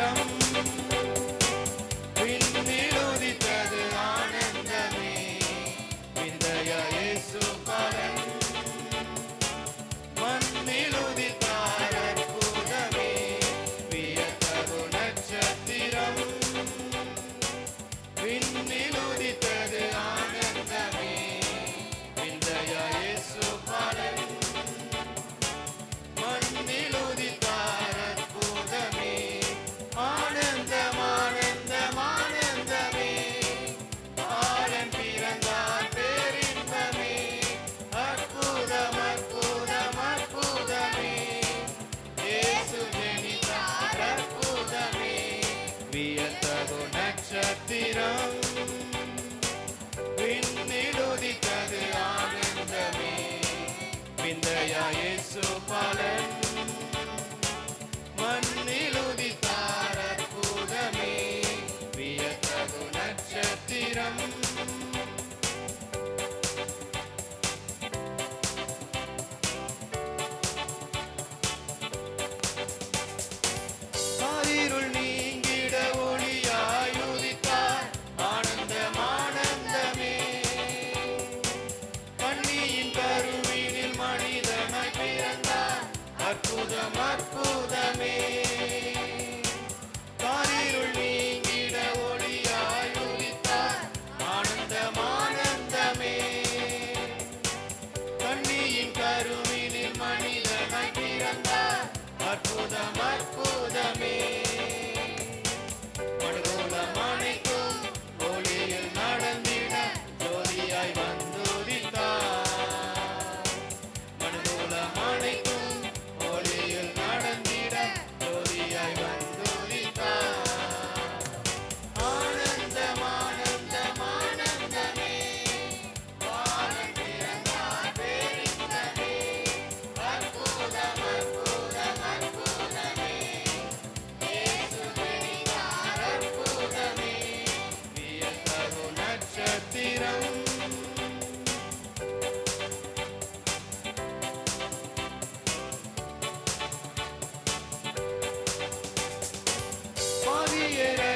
freedom.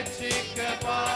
te quebrar. É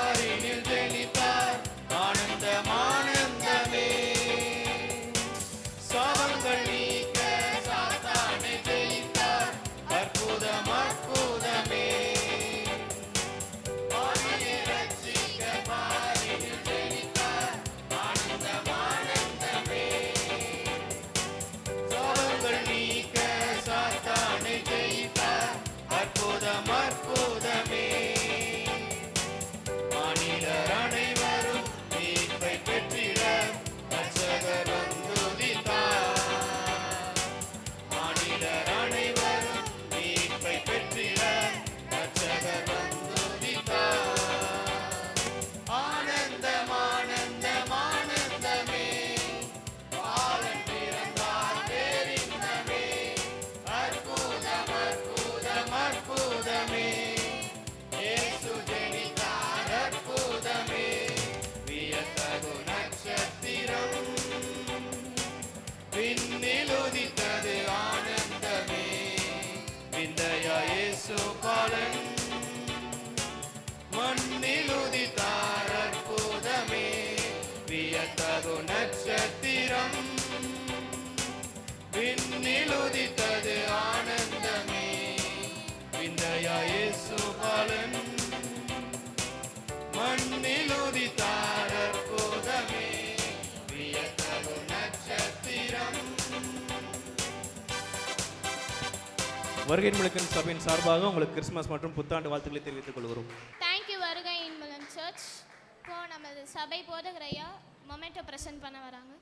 Balan மண்ணில் உதித்தார் அற்புதமே வியத்தகு நட்சத்திரம். விண்ணில் உதித்தது ஆனந்தமே விண்ணையா இயேசு பாலன். மண்ணில் உதித்தார் வருகை முழுக்கன் சபையின் சார்பாக உங்களுக்கு கிறிஸ்மஸ் மற்றும் புத்தாண்டு வாழ்த்துக்களை தெரிவித்துக் கொள்கிறோம். தேங்க்யூ வருகை இன்மலன் சர்ச் இப்போ நமது சபை போதகரையா மொமெண்டோ ப்ரெசென்ட் பண்ண வராங்க.